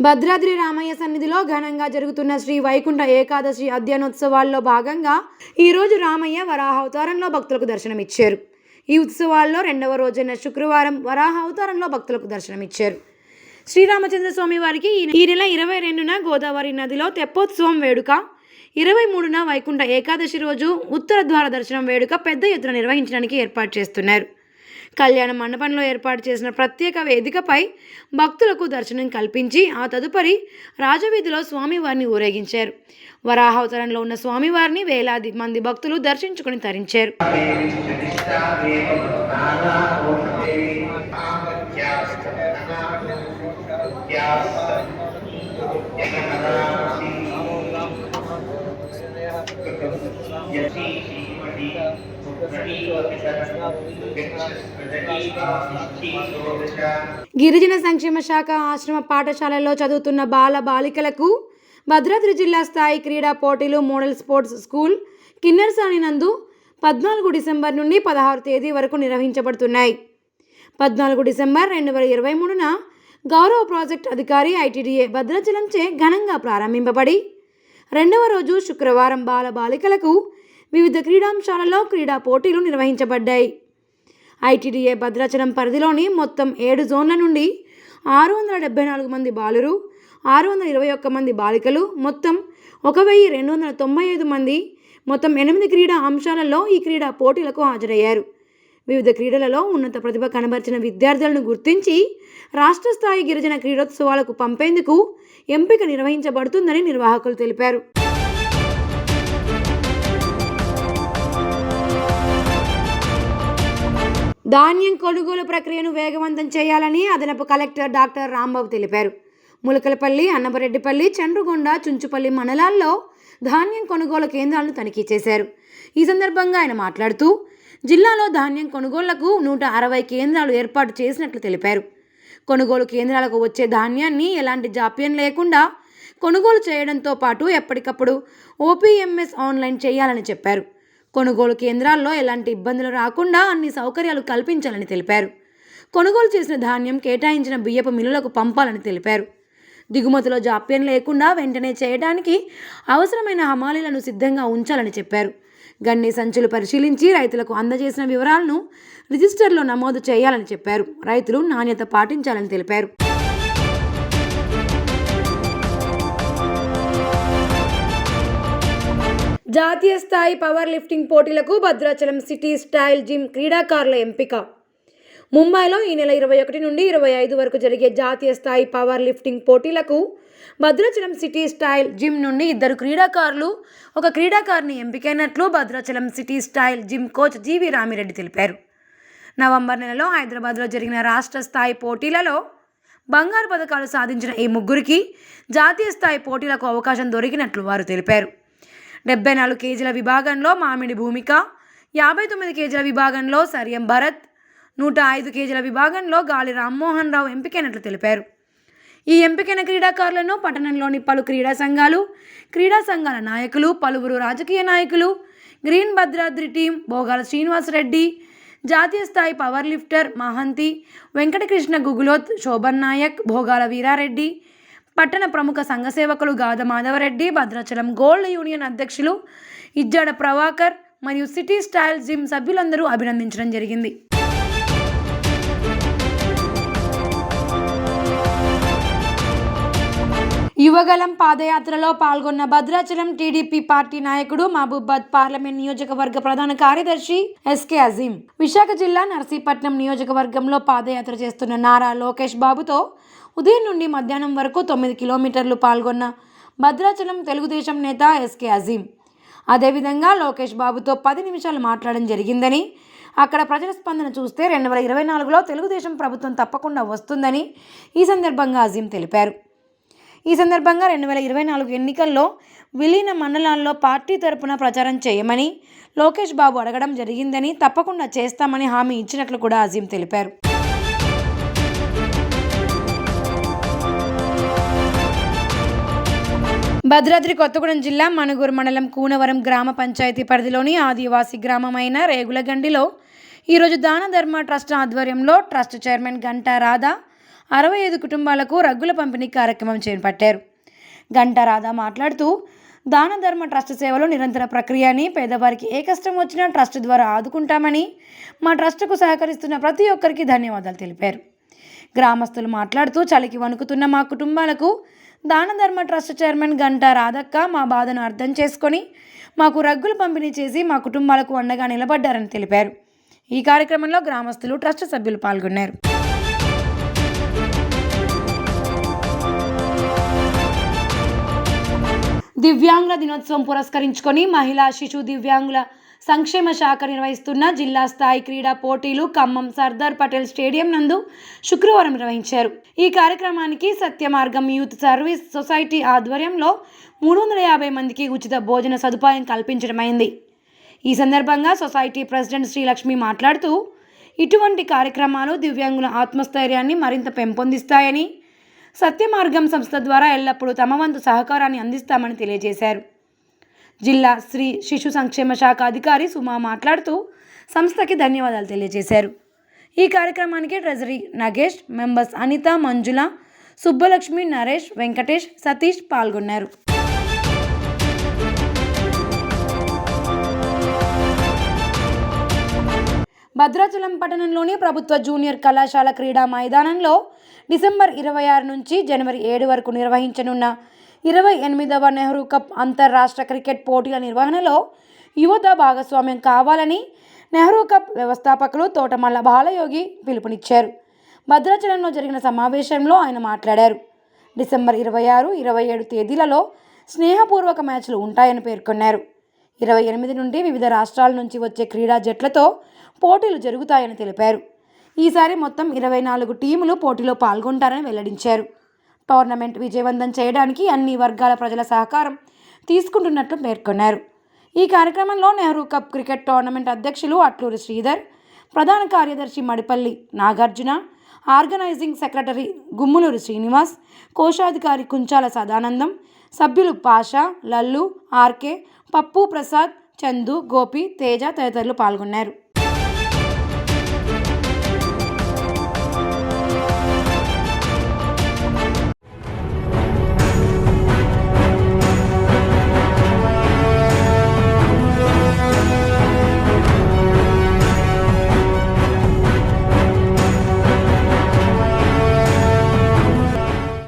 భద్రాద్రి రామయ్య సన్నిధిలో ఘనంగా జరుగుతున్న శ్రీ వైకుంఠ ఏకాదశి అధ్యయనోత్సవాల్లో భాగంగా ఈరోజు రామయ్య వరాహ అవతారంలో భక్తులకు దర్శనమిచ్చారు. ఈ ఉత్సవాల్లో రెండవ రోజైన శుక్రవారం వరాహ అవతారంలో భక్తులకు దర్శనమిచ్చారు. శ్రీరామచంద్ర స్వామి వారికి ఈ- ఈ నెల ఇరవై రెండున గోదావరి నదిలో తెప్పోత్సవం వేడుక ఇరవై మూడున వైకుంఠ ఏకాదశి రోజు ఉత్తర ద్వార దర్శనం వేడుక పెద్ద ఎత్తున నిర్వహించడానికి ఏర్పాటు చేస్తున్నారు. కళ్యాణ మండపంలో ఏర్పాటు చేసిన ప్రత్యేక వేదికపై భక్తులకు దర్శనం కల్పించి ఆ తదుపరి రాజవీధిలో స్వామివారిని ఊరేగించారు. వరాహవతరంలో ఉన్న స్వామివారిని వేలాది మంది భక్తులు దర్శించుకుని తరించారు. గిరిజన సంక్షేమ శాఖ ఆశ్రమ పాఠశాలలో చదువుతున్న బాల బాలికలకు భద్రాద్రి జిల్లా స్థాయి క్రీడా పోటీలు మోడల్ స్పోర్ట్స్ స్కూల్ కిన్నెరసాని నందు పద్నాలుగు డిసెంబర్ నుండి పదహారు తేదీ వరకు నిర్వహించబడుతున్నాయి. పద్నాలుగు డిసెంబర్ రెండు వేల ఇరవై మూడున గౌరవ ప్రాజెక్ట్ అధికారి ఐటీడీఏ భద్రాచలంచే ఘనంగా ప్రారంభింపబడి రెండవ రోజు శుక్రవారం బాల బాలికలకు వివిధ క్రీడాంశాలలో క్రీడా పోటీలు నిర్వహించబడ్డాయి. ఐటీడీఏ భద్రాచలం పరిధిలోని మొత్తం ఏడు జోన్ల నుండి ఆరు వందల డెబ్బై నాలుగు మంది బాలురు ఆరు వందల ఇరవై ఒక్క మంది బాలికలు మొత్తం ఒక వెయ్యి రెండు వందల తొంభై ఐదు మంది మొత్తం ఎనిమిది క్రీడా అంశాలలో ఈ క్రీడా పోటీలకు హాజరయ్యారు. వివిధ క్రీడలలో ఉన్నత ప్రతిభ కనబరిచిన విద్యార్థులను గుర్తించి రాష్ట్ర స్థాయి గిరిజన క్రీడోత్సవాలకు పంపేందుకు ఎంపిక నిర్వహించబడుతుందని నిర్వాహకులు తెలిపారు. ధాన్యం కొనుగోలు ప్రక్రియను వేగవంతం చేయాలని అదనపు కలెక్టర్ డాక్టర్ రాంబాబు తెలిపారు. ములకలపల్లి అన్నపరెడ్డిపల్లి చండ్రుగొండ చుంచుపల్లి మండలాల్లో ధాన్యం కొనుగోలు కేంద్రాలను తనిఖీ చేశారు. ఈ సందర్భంగా ఆయన మాట్లాడుతూ జిల్లాలో ధాన్యం కొనుగోళ్ళకు నూట అరవై కేంద్రాలు ఏర్పాటు చేసినట్లు తెలిపారు. కొనుగోలు కేంద్రాలకు వచ్చే ధాన్యాన్ని ఎలాంటి జాప్యం లేకుండా కొనుగోలు చేయడంతో పాటు ఎప్పటికప్పుడు ఓపీఎంఎస్ ఆన్లైన్ చేయాలని చెప్పారు. కొనుగోలు కేంద్రాల్లో ఎలాంటి ఇబ్బందులు రాకుండా అన్ని సౌకర్యాలు కల్పించాలని తెలిపారు. కొనుగోలు చేసిన ధాన్యం కేటాయించిన బియ్యపు మిల్లులకు పంపాలని తెలిపారు. దిగుమతిలో జాప్యం లేకుండా వెంటనే చేయడానికి అవసరమైన హమాలీలను సిద్ధంగా ఉంచాలని చెప్పారు. గన్ని సంచులు పరిశీలించి రైతులకు అందజేసిన వివరాలను రిజిస్టర్లో నమోదు చేయాలని చెప్పారు. రైతులు నాణ్యత పాటించాలని తెలిపారు. జాతీయ స్థాయి పవర్ లిఫ్టింగ్ పోటీలకు భద్రాచలం సిటీ స్టైల్ జిమ్ క్రీడాకారుల ఎంపిక. ముంబైలో ఈ నెల ఇరవై ఒకటి నుండి ఇరవై ఐదు వరకు జరిగే జాతీయ స్థాయి పవర్ లిఫ్టింగ్ పోటీలకు భద్రాచలం సిటీ స్టైల్ జిమ్ నుండి ఇద్దరు క్రీడాకారులు ఒక క్రీడాకారిని ఎంపికైనట్లు Bhadrachalam city style gym coach G V Ramireddy తెలిపారు. నవంబర్ నెలలో హైదరాబాద్లో జరిగిన రాష్ట్ర స్థాయి పోటీలలో బంగారు పథకాలు సాధించిన ఈ ముగ్గురికి జాతీయ స్థాయి పోటీలకు అవకాశం దొరికినట్లు వారు తెలిపారు. డెబ్బై నాలుగు కేజీల విభాగంలో మామిడి భూమిక యాభై తొమ్మిది కేజీల విభాగంలో సరియం భరత్ నూట ఐదు కేజీల విభాగంలో గాలి రామ్మోహన్ రావు ఎంపికైనట్లు తెలిపారు. ఈ ఎంపికైన క్రీడాకారులను పట్టణంలోని పలు క్రీడా సంఘాలు క్రీడా సంఘాల నాయకులు పలువురు రాజకీయ నాయకులు గ్రీన్ భద్రాద్రి టీం భోగాల శ్రీనివాసరెడ్డి జాతీయ స్థాయి పవర్ లిఫ్టర్ మహంతి వెంకటకృష్ణ గుగులోత్ శోభన్ నాయక్ భోగాల వీరారెడ్డి పట్టణ ప్రముఖ సంఘ సేవకులు గాద మాధవరెడ్డి భద్రాచలం గోల్డ్ యూనియన్ అధ్యక్షులు ఇజ్జాడ ప్రభాకర్ మరియు సిటీ స్టైల్ జిమ్ సభ్యులందరూ అభినందించడం జరిగింది. యువగలం పాదయాత్రలో పాల్గొన్న భద్రాచలం టీడీపీ పార్టీ నాయకుడు మహబూబాద్ పార్లమెంట్ నియోజకవర్గ ప్రధాన కార్యదర్శి ఎస్కే అజీం విశాఖ జిల్లా నర్సీపట్నం నియోజకవర్గంలో పాదయాత్ర చేస్తున్న నారా లోకేష్ బాబుతో ఉదయం నుండి మధ్యాహ్నం వరకు తొమ్మిది కిలోమీటర్లు పాల్గొన్న భద్రాచలం తెలుగుదేశం నేత ఎస్కే అజీం అదేవిధంగా లోకేష్ బాబుతో పది నిమిషాలు మాట్లాడడం జరిగిందని అక్కడ ప్రజల స్పందన చూస్తే రెండు వేల ఇరవై నాలుగులో తెలుగుదేశం ప్రభుత్వం తప్పకుండా వస్తుందని ఈ సందర్భంగా అజీం తెలిపారు. ఈ సందర్భంగా రెండు వేల ఇరవై నాలుగు ఎన్నికల్లో విలీన మండలాల్లో పార్టీ తరపున ప్రచారం చేయమని లోకేష్ బాబు అడగడం జరిగిందని తప్పకుండా చేస్తామని హామీ ఇచ్చినట్లు కూడా అజీం తెలిపారు. భద్రాద్రి కొత్తగూడెం జిల్లా మణుగూరు మండలం కూనవరం గ్రామ పంచాయతీ పరిధిలోని ఆదివాసీ గ్రామమైన రేగులగండిలో ఈరోజు దాన ధర్మ ట్రస్ట్ ఆధ్వర్యంలో ట్రస్ట్ చైర్మన్ గంటా రాధా అరవై ఐదు కుటుంబాలకు రగ్గుల పంపిణీ కార్యక్రమం చేపట్టారు. గంటా రాధా మాట్లాడుతూ దాన ధర్మ ట్రస్ట్ సేవలు నిరంతర ప్రక్రియ అని పేదవారికి ఏ కష్టం వచ్చినా ట్రస్ట్ ద్వారా ఆదుకుంటామని మా ట్రస్టుకు సహకరిస్తున్న ప్రతి ఒక్కరికి ధన్యవాదాలు తెలిపారు. గ్రామస్తులు మాట్లాడుతూ చలికి వణుకుతున్న మా కుటుంబాలకు దానధర్మ ట్రస్ట్ చైర్మన్ గంటా రాధక్క మా బాధను అర్థం చేసుకొని మాకు రగ్గులు పంపిణీ చేసి మా కుటుంబాలకు అండగా నిలబడ్డారని తెలిపారు. ఈ కార్యక్రమంలో గ్రామస్తులు ట్రస్ట్ సభ్యులు పాల్గొన్నారు. దివ్యాంగుల దినోత్సవం పురస్కరించుకొని మహిళా శిశు దివ్యాంగుల సంక్షేమ శాఖ నిర్వహిస్తున్న జిల్లా స్థాయి క్రీడా పోటీలు ఖమ్మం సర్దార్ పటేల్ స్టేడియం నందు శుక్రవారం నిర్వహించారు. ఈ కార్యక్రమానికి సత్యమార్గం యూత్ సర్వీస్ సొసైటీ ఆధ్వర్యంలో మూడు వందల యాభై మందికి ఉచిత భోజన సదుపాయం కల్పించడమైంది. ఈ సందర్భంగా సొసైటీ ప్రెసిడెంట్ శ్రీలక్ష్మి మాట్లాడుతూ ఇటువంటి కార్యక్రమాలు దివ్యాంగుల ఆత్మస్థైర్యాన్ని మరింత పెంపొందిస్తాయని సత్యమార్గం సంస్థ ద్వారా ఎల్లప్పుడూ తమ వంతు సహకారాన్ని అందిస్తామని తెలియజేశారు. జిల్లా స్త్రీ శిశు సంక్షేమ శాఖ అధికారి సుమా మాట్లాడుతూ సంస్థకి ధన్యవాదాలు తెలియజేశారు. ఈ కార్యక్రమానికి ట్రెజరీ నగేష్ మెంబర్స్ అనిత మంజుల సుబ్బలక్ష్మి నరేష్ వెంకటేష్ సతీష్ పాల్గొన్నారు. భద్రాచలం పట్టణంలోని ప్రభుత్వ జూనియర్ కళాశాల క్రీడా మైదానంలో డిసెంబర్ ఇరవై ఆరు నుంచి జనవరి ఏడు వరకు నిర్వహించనున్న ఇరవై ఎనిమిదవ నెహ్రూ కప్ అంతర్రాష్ట్ర క్రికెట్ పోటీల నిర్వహణలో యువత భాగస్వామ్యం కావాలని నెహ్రూ కప్ వ్యవస్థాపకులు తోటమల్ల బాలయోగి పిలుపునిచ్చారు. భద్రాచలంలో జరిగిన సమావేశంలో ఆయన మాట్లాడారు. డిసెంబర్ ఇరవై ఆరు ఇరవై ఏడు తేదీలలో స్నేహపూర్వక మ్యాచ్లు ఉంటాయని పేర్కొన్నారు. ఇరవై ఎనిమిది నుండి వివిధ రాష్ట్రాల నుంచి వచ్చే క్రీడా జట్లతో పోటీలు జరుగుతాయని తెలిపారు. ఈసారి మొత్తం ఇరవై నాలుగు టీములు పోటీలో పాల్గొంటారని వెల్లడించారు. టోర్నమెంట్ విజయవంతం చేయడానికి అన్ని వర్గాల ప్రజల సహకారం తీసుకుంటున్నట్లు పేర్కొన్నారు. ఈ కార్యక్రమంలో నెహ్రూ కప్ క్రికెట్ టోర్నమెంట్ అధ్యక్షులు అట్లూరి శ్రీధర్ ప్రధాన కార్యదర్శి మడిపల్లి నాగార్జున ఆర్గనైజింగ్ సెక్రటరీ గుమ్ములూరి శ్రీనివాస్ కోశాధికారి కుంచాల సదానందం సభ్యులు పాషా లల్లు ఆర్కే పప్పు ప్రసాద్ చందు గోపి తేజ తదితరులు పాల్గొన్నారు.